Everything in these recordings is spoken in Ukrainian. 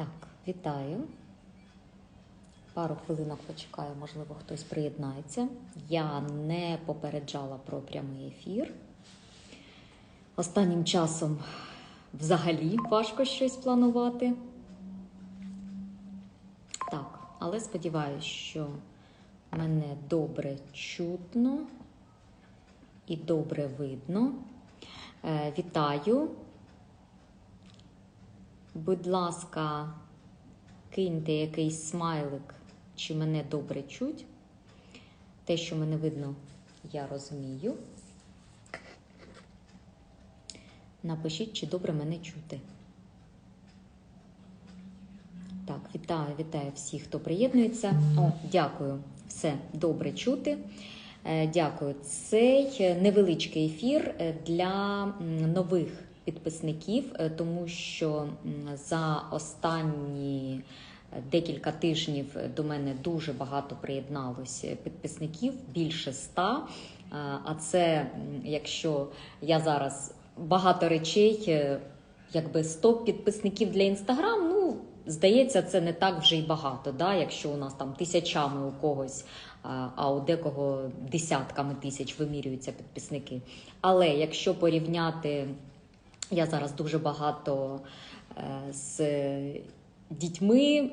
Так, вітаю. Пару хвилинок почекаю, можливо, хтось приєднається. Я не попереджала про прямий ефір. Останнім часом взагалі важко щось планувати. Так, але сподіваюся, що мене добре чутно і добре видно. Е, вітаю. Будь ласка, киньте якийсь смайлик, чи мене добре чуть. Те, що мене видно, я розумію. Напишіть, чи добре мене чути. Так, вітаю, вітаю всіх, хто приєднується. О, дякую. Все добре чути. Е, Дякую. Цей невеличкий ефір е, для нових підписників, е, тому що за останні е, декілька тижнів до мене дуже багато приєдналося підписників, більше ста. Е, А це, якщо я зараз багато речей, е, якби 100 підписників для інстаграм, ну. Здається, це не так вже й багато, да? якщо у нас там тисячами у когось, а у декого десятками тисяч вимірюються підписники. Але якщо порівняти, я зараз дуже багато е, з дітьми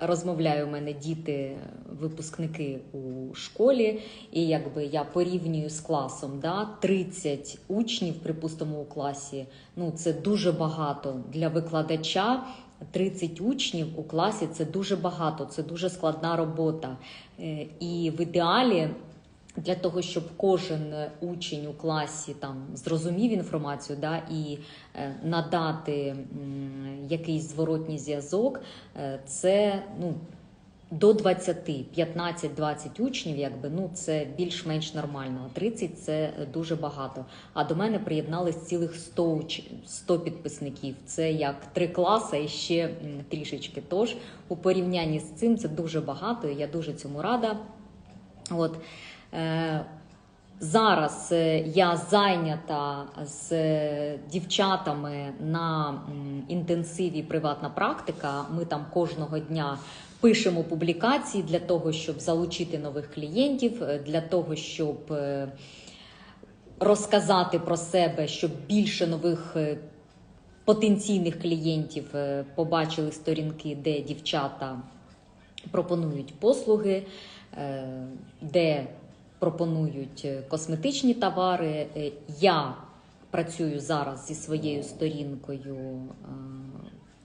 розмовляю, у мене діти, випускники у школі, і якби я порівнюю з класом, да, 30 учнів, припустимо, у класі, ну це дуже багато для викладача. 30 учнів у класі це дуже багато, це дуже складна робота. Е, І в ідеалі для того, щоб кожен учень у класі там зрозумів інформацію, да, і е, надати якийсь зворотній зв'язок, е, це ну. До 20, 15-20 учнів, якби ну це більш-менш нормально. 30 – це дуже багато. А до мене приєднались цілих 100, 100 підписників. Це як три класи і ще трішечки. Тож у порівнянні з цим це дуже багато. і Я дуже цьому рада. От е, зараз е, я зайнята з е, дівчатами на інтенсиві приватна практика. Ми там кожного дня пишемо публікації для того, щоб залучити нових клієнтів, е, для того, щоб е, розказати про себе, щоб більше нових е, потенційних клієнтів е, побачили сторінки, де дівчата пропонують послуги, е, де пропонують е, косметичні товари. Е, Я працюю зараз зі своєю сторінкою е,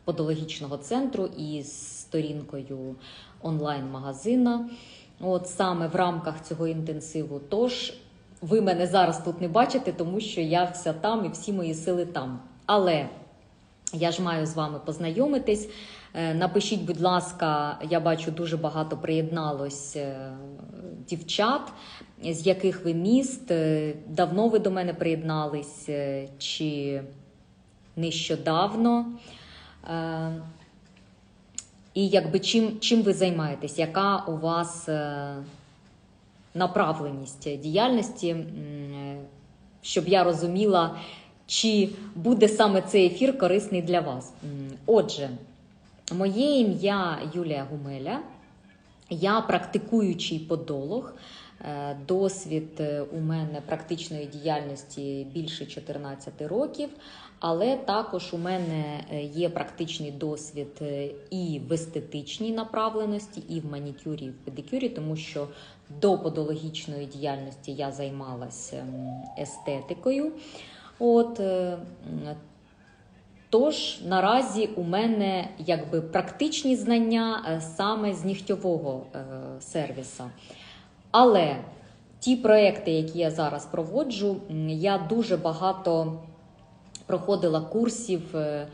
подологічного центру і сторінкою онлайн-магазина. От саме в рамках цього інтенсиву. Тож ви мене зараз тут не бачите, тому що я вся там і всі мої сили там. Але я ж маю з вами познайомитись. Напишіть, будь ласка, я бачу дуже багато приєдналось дівчат, з яких ви міст. Е, Давно ви до мене приєднались е, чи нещодавно. Е, І якби чим, чим ви займаєтесь? Яка у вас направленість діяльності, щоб я розуміла, чи буде саме цей ефір корисний для вас. Отже, моє ім'я Юлія Гумеля, я практикуючий подолог. Е, Досвід е, у мене практичної діяльності більше 14 років, але також у мене е, є практичний досвід і в естетичній направленості, і в манікюрі, і в педикюрі, тому що до подологічної діяльності я займалася естетикою. От, Тож наразі у мене якби практичні знання саме з нігтьового сервіса. Але ті проекти, які я зараз проводжу, я дуже багато проходила курсів е,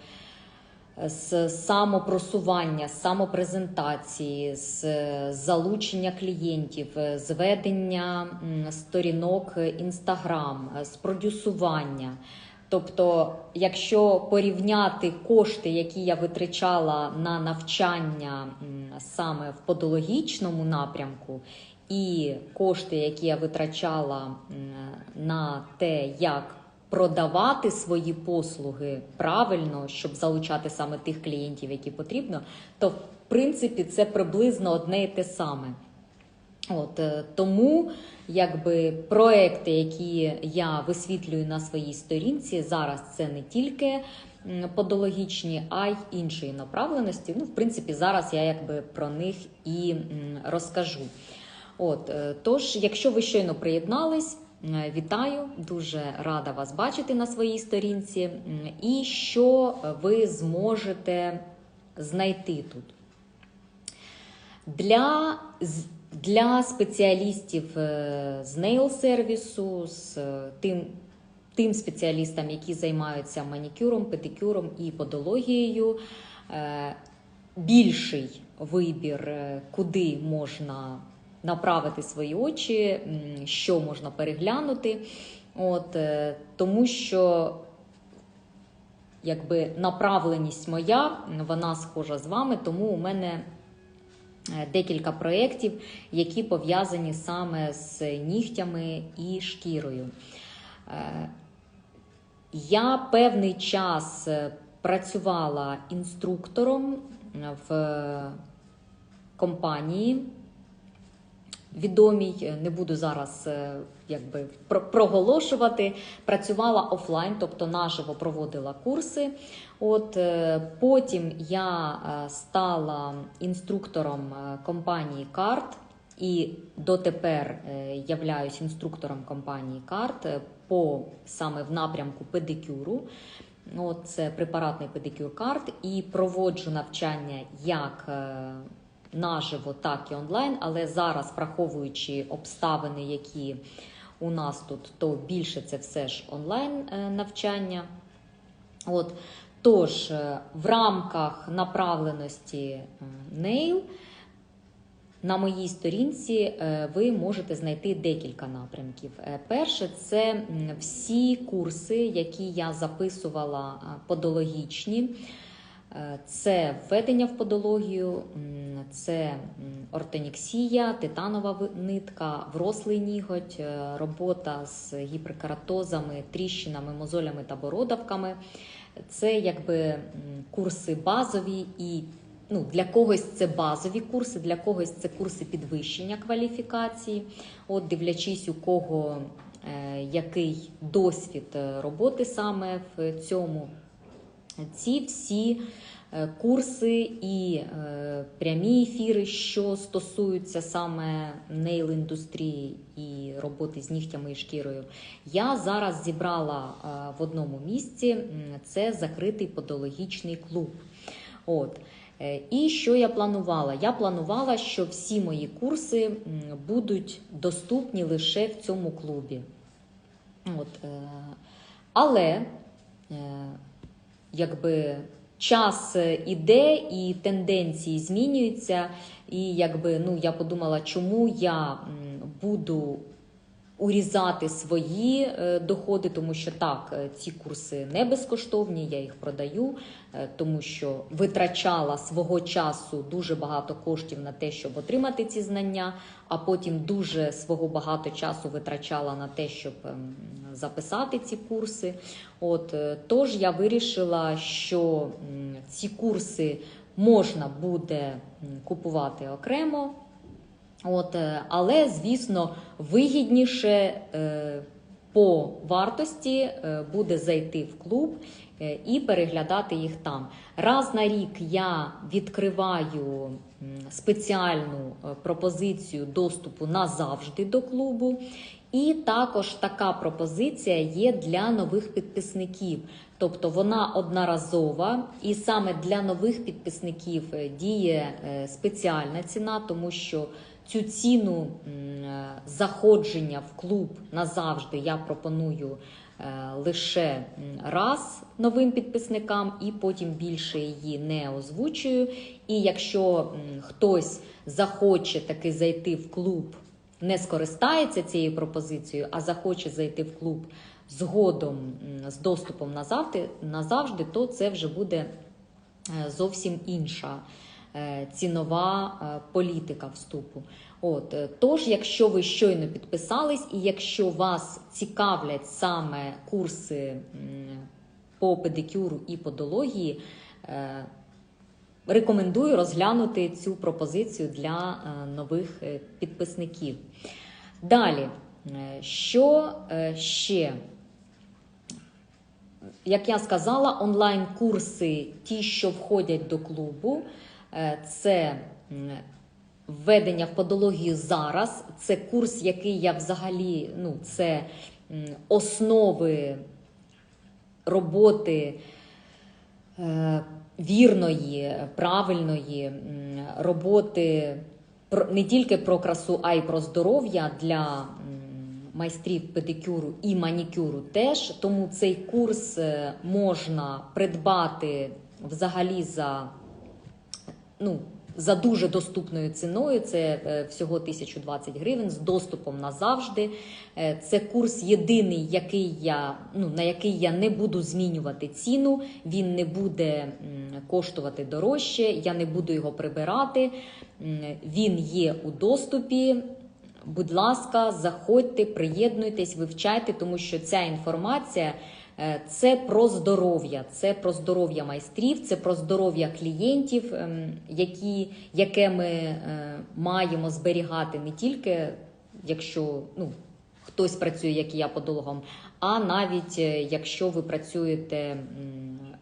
з самопросування, з самопрезентації, з е, залучення клієнтів, е, з ведення сторінок Інстаграм, з продюсування. Тобто, якщо порівняти кошти, які я витрачала на навчання саме в подологічному напрямку, і кошти, які я витрачала на те, як продавати свої послуги правильно, щоб залучати саме тих клієнтів, які потрібно, то в принципі це приблизно одне і те саме. От е, тому якби проекти, які я висвітлюю на своїй сторінці, зараз це не тільки подологічні, а й іншої направленості. Ну, в принципі, зараз я якби про них і розкажу. От е, тож, якщо ви щойно приєднались. е, Вітаю, дуже рада вас бачити на своїй сторінці. І що ви зможете знайти тут? Для, для спеціалістів е, з нейл сервісу, з е, тим, тим спеціалістам, які займаються манікюром, педикюром і подологією, е, більший вибір, куди можна направити свої очі, що можна переглянути. От, тому що якби направленість моя, вона схожа з вами, тому у мене декілька проєктів, які пов'язані саме з нігтями і шкірою. Е, Я певний час е, працювала інструктором в компанії відомій, е, не буду зараз е, якби проголошувати. Працювала офлайн, тобто наживо проводила курси. От е, потім я е, стала інструктором е, компанії Карт. І дотепер являюсь інструктором компанії Карт по саме в напрямку педикюру. От це препаратний педикюр карт, і проводжу навчання як наживо, так і онлайн. Але зараз, враховуючи обставини, які у нас тут, то більше це все ж онлайн навчання. От, тож, е, в рамках направленості Nail на моїй сторінці е, ви можете знайти декілька напрямків. Е, Перше, це всі курси, які я записувала подологічні. Це введення в подологію, це ортоніксія, титанова нитка, врослий ніготь, робота з гіперкератозами, тріщинами, мозолями та бородавками. Це якби курси базові і ну, для когось це базові курси, для когось це курси підвищення кваліфікації. От, дивлячись, у кого е, який досвід е, роботи саме в цьому. Ці всі курси і е, прямі ефіри, що стосуються саме нейл-індустрії і роботи з нігтями і шкірою, я зараз зібрала е, в одному місці. Це закритий подологічний клуб. От. Е, І що я планувала? Я планувала, що всі мої курси будуть доступні лише в цьому клубі. От, е, але е, якби час е, іде і тенденції змінюються. І якби ну я подумала, чому я буду урізати свої е, доходи, тому що так, е, ці курси не безкоштовні, я їх продаю, е, тому що витрачала свого часу дуже багато коштів на те, щоб отримати ці знання, а потім дуже свого багато часу витрачала на те, щоб ем, записати ці курси. От тож я вирішила, що ці курси можна буде купувати окремо. От, е, але, звісно, вигідніше е, по вартості е, буде зайти в клуб і переглядати їх там. Раз на рік я відкриваю спеціальну пропозицію доступу назавжди до клубу. І також така пропозиція є для нових підписників. Тобто вона одноразова, і саме для нових підписників діє спеціальна ціна, тому що цю ціну е, заходження в клуб назавжди я пропоную е, лише раз новим підписникам, і потім більше її не озвучую. І якщо хтось захоче таки зайти в клуб, не скористається цією пропозицією, а захоче зайти в клуб згодом з доступом назавжди, назавжди, то це вже буде е, зовсім інша цінова е, політика вступу. От е, тож, якщо ви щойно підписались, і якщо вас цікавлять саме курси по педикюру і подології, е, рекомендую розглянути цю пропозицію для е, нових е, підписників. Далі, е, що е, ще? Як я сказала, онлайн-курси, ті, що входять до клубу, е, це введення в подологію зараз. Це курс, який я взагалі, ну, це основи роботи е, вірної, правильної роботи не тільки про красу, а й про здоров'я для майстрів педикюру і манікюру теж. Тому цей курс е, можна придбати взагалі за ну, за дуже доступною ціною. Це е, всього 1020 гривень з доступом назавжди. Е, Це курс єдиний, який я, ну, на який я не буду змінювати ціну. Він не буде коштувати дорожче, я не буду його прибирати. Він є у доступі. Будь ласка, заходьте, приєднуйтесь, вивчайте, тому що ця інформація це про здоров'я, це про здоров'я майстрів, це про здоров'я клієнтів, ем, які, яке ми е, маємо зберігати не тільки якщо ну, хтось працює, як і я подологом, а навіть е, якщо ви працюєте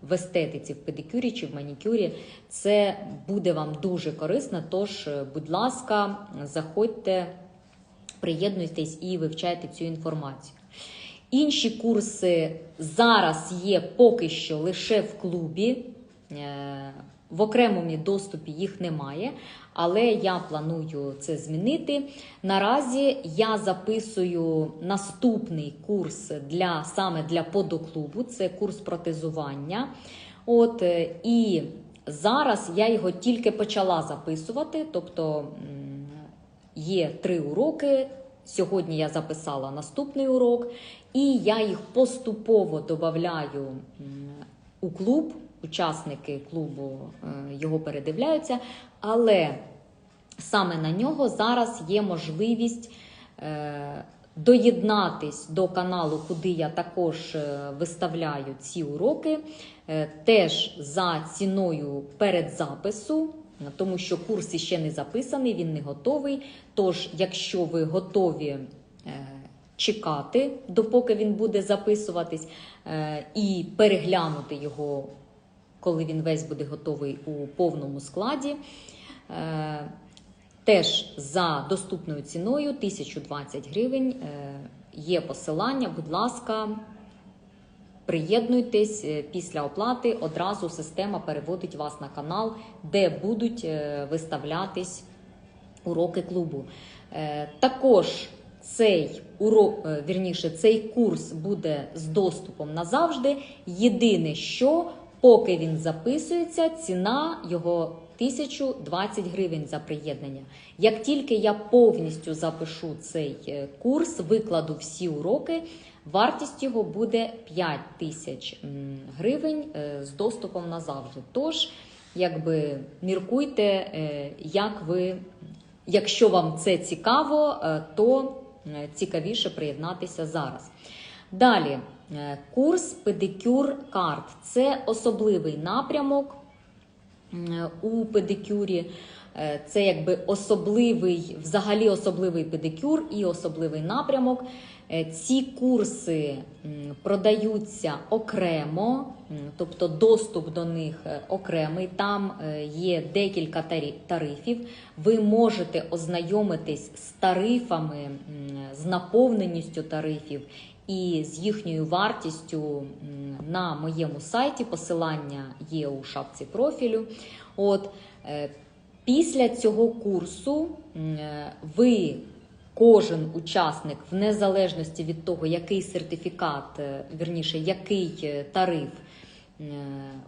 в естетиці, в педикюрі чи в манікюрі, це буде вам дуже корисно. Тож, е, будь ласка, заходьте приєднуйтесь і вивчайте цю інформацію. Інші курси зараз є поки що лише в клубі. Е, В окремому доступі їх немає, але я планую це змінити. Наразі я записую наступний курс для саме для подоклубу. Це курс протезування. От е, і зараз я його тільки почала записувати, тобто. Є три уроки. Сьогодні я записала наступний урок, і я їх поступово додаю у клуб. Учасники клубу е, його передивляються, але саме на нього зараз є можливість е, доєднатись до каналу, куди я також е, виставляю ці уроки, теж за ціною передзапису тому що курс іще не записаний, він не готовий. Тож, якщо ви готові е, чекати, допоки він буде записуватись, е, і переглянути його, коли він весь буде готовий у повному складі. е, Теж за доступною ціною 1020 гривень є посилання. Будь ласка, Приєднуйтесь е, після оплати. Одразу система переводить вас на канал, де будуть е, виставлятись уроки клубу. Е, Також цей урок, вірніше, цей курс буде з доступом назавжди. Єдине, що поки він записується, ціна його 1020 гривень за приєднання. Як тільки я повністю запишу цей курс, викладу всі уроки. Вартість його буде 5 тисяч гривень е, з доступом назавжди. Тож, якби міркуйте, е, як ви, якщо вам це цікаво, е, то цікавіше приєднатися зараз. Далі, курс педикюр карт це особливий напрямок у педикюрі. Е, Це якби особливий, взагалі особливий педикюр і особливий напрямок. Е, Ці курси продаються окремо, тобто доступ до них е, окремий. Там є декілька тарифів. Ви можете ознайомитись з тарифами, з наповненістю тарифів і з їхньою вартістю на моєму сайті. Посилання є у шапці профілю. От після цього курсу ви. Кожен учасник, в незалежності від того, який сертифікат, е, вірніше, який е, тариф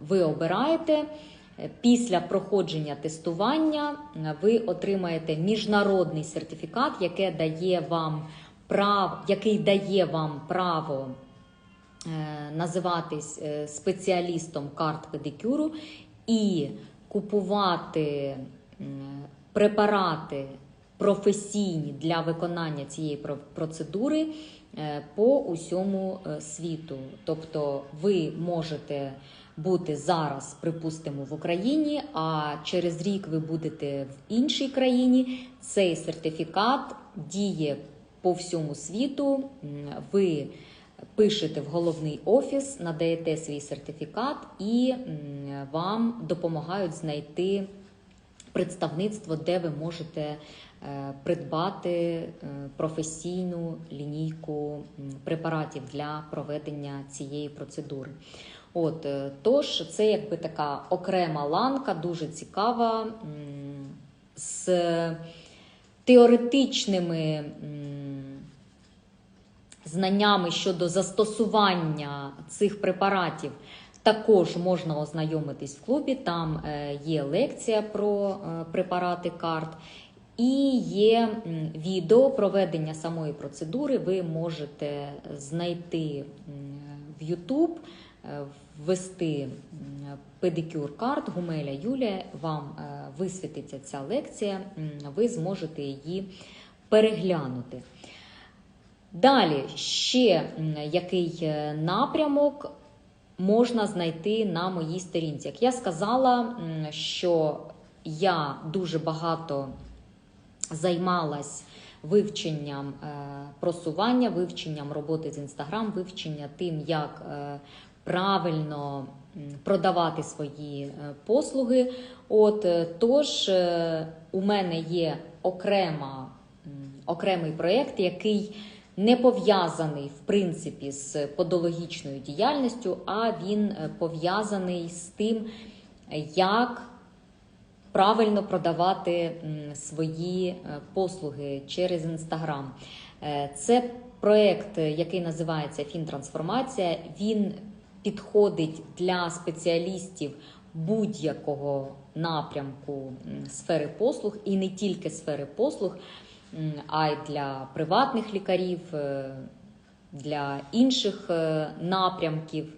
ви обираєте, е, після проходження тестування ви отримаєте міжнародний сертифікат, яке дає вам прав, який дає вам право називатись спеціалістом карт педикюру і купувати препарати професійні для виконання цієї про- процедури е, по усьому е, світу. Тобто ви можете бути зараз, припустимо, в Україні, а через рік ви будете в іншій країні. Цей сертифікат діє по всьому світу. Ви пишете в головний офіс, надаєте свій сертифікат і вам допомагають знайти представництво, де ви можете е, придбати е, професійну лінійку препаратів для проведення цієї процедури. От е, тож, це якби така окрема ланка, дуже цікава, з теоретичними знаннями щодо застосування цих препаратів. Також можна ознайомитись в клубі. Там е, є лекція про е, препарати карт. І є відео проведення самої процедури. Ви можете знайти в YouTube, е, ввести педикюр карт Гумеля Юлія. Вам висвітиться ця лекція, ви зможете її переглянути. Далі ще який напрямок можна знайти на моїй сторінці. Як я сказала, що я дуже багато займалась вивченням е, просування, вивченням роботи з інстаграм, вивчення тим, як е, правильно продавати свої е, послуги. От тож у мене є окрема, окремий проєкт, який не пов'язаний в принципі з подологічною діяльністю, а він е, пов'язаний з тим, як правильно продавати свої е, послуги через інстаграм. Е, Це проект, який називається Фінтрансформація. Він підходить для спеціалістів будь-якого напрямку сфери послуг і не тільки сфери послуг, а й для приватних лікарів, е, для інших е, напрямків.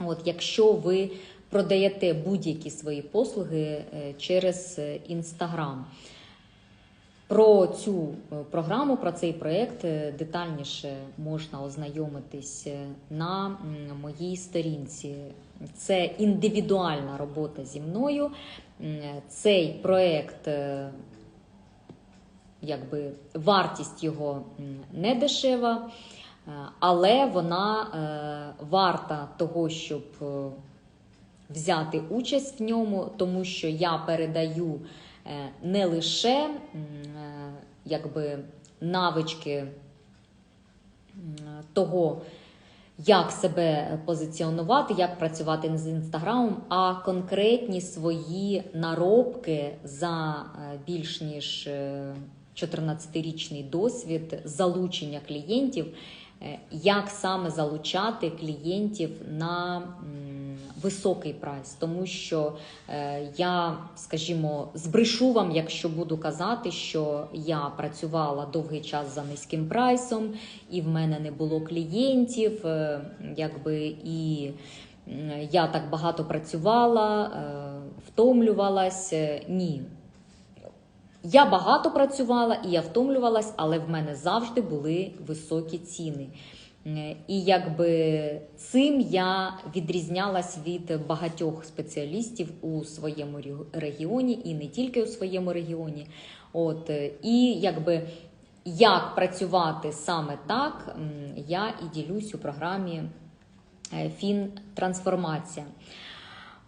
От, якщо ви продаєте будь-які свої послуги е, через Інстаграм. Про цю програму, про цей проєкт детальніше можна ознайомитись на моїй сторінці. Це індивідуальна робота зі мною. Цей проєкт, якби вартість його не дешева, е, але вона е, варта того, щоб е, взяти участь в ньому, тому що я передаю не лише якби навички того, як себе позиціонувати, як працювати з інстаграмом, а конкретні свої наробки за більш ніж 14-річний досвід залучення клієнтів, е, як саме залучати клієнтів на високий прайс, тому що е, я, скажімо, збрешу вам, якщо буду казати, що я працювала довгий час за низьким прайсом, і в мене не було клієнтів, е, якби і. Я так багато працювала, втомлювалась. Ні, я багато працювала і я втомлювалась, але в мене завжди були високі ціни. Е, І якби цим я відрізнялась від багатьох спеціалістів у своєму регіоні і не тільки у своєму регіоні. От е, і якби як працювати саме так, я і ділюсь у програмі е, Фінтрансформація.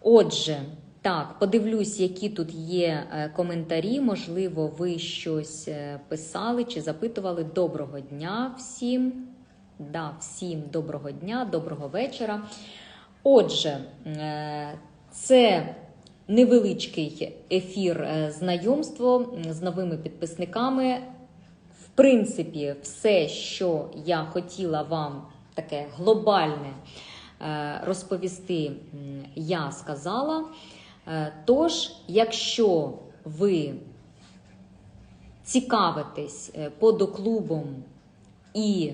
Отже, так, подивлюсь, які тут є е, коментарі. Можливо, ви щось е, писали чи запитували. Доброго дня всім. Да, всім доброго дня, доброго вечора. Отже, е, це невеличкий ефір знайомство з новими підписниками. В принципі, все, що я хотіла вам таке глобальне розповісти, я сказала. Е, Тож, якщо ви цікавитесь е, подоклубом і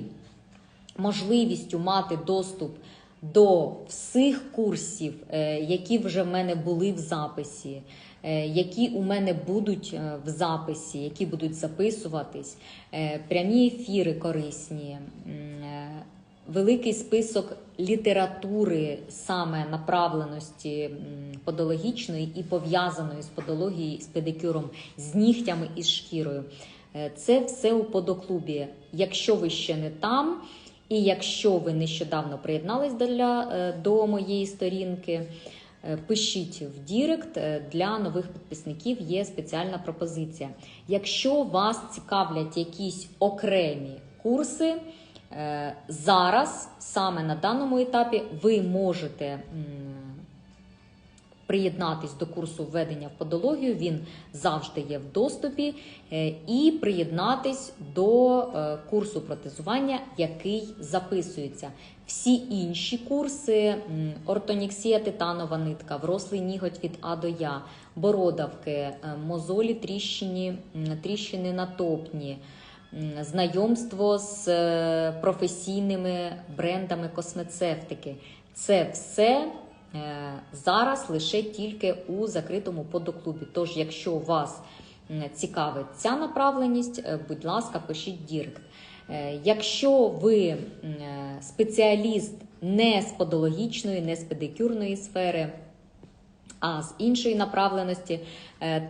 можливістю мати доступ до всіх курсів, е, які вже в мене були в записі, які у мене будуть в записі, які будуть записуватись, прямі ефіри корисні. Великий список літератури саме направленості подологічної і пов'язаної з подологією, з педикюром, з нігтями і з шкірою. Е, Це все у подоклубі. Якщо ви ще не там, і якщо ви нещодавно приєднались для, е, до моєї сторінки, е, пишіть в Дірект. Для нових підписників є спеціальна пропозиція. Якщо вас цікавлять якісь окремі курси, зараз, саме на даному етапі, ви можете. приєднатись до курсу введення в подологію, він завжди є в доступі, е, і приєднатись до е, курсу протезування, який записується. Всі інші курси: ортоніксія, титанова нитка, врослий ніготь від А до Я, бородавки, е, мозолі, тріщини, тріщини натопні. м, Знайомство з е, професійними брендами космецевтики. Це все е, зараз лише тільки у закритому подоклубі. Тож, якщо вас цікавить ця направленість, е, будь ласка, пишіть Дірект. Якщо ви спеціаліст не з подологічної, не з педикюрної сфери, а з іншої направленості,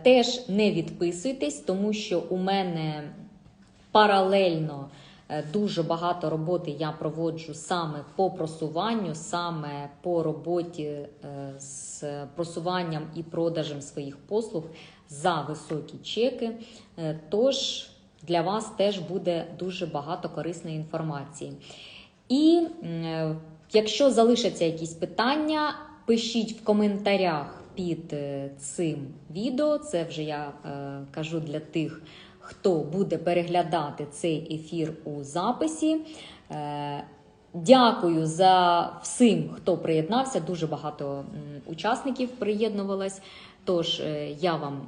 теж не відписуйтесь, тому що у мене паралельно е, дуже багато роботи я проводжу саме по просуванню, саме по роботі е, з просуванням і продажем своїх послуг за високі чеки. Е, Тож для вас теж буде дуже багато корисної інформації. І якщо залишаться якісь питання, пишіть в коментарях під цим відео. Це вже я кажу для тих, хто буде переглядати цей ефір у записі. Е, Дякую за всім, хто приєднався. Дуже багато учасників приєднувалось. Тож е, я вам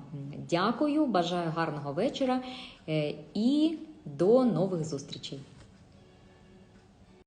дякую, бажаю гарного вечора е, і до нових зустрічей.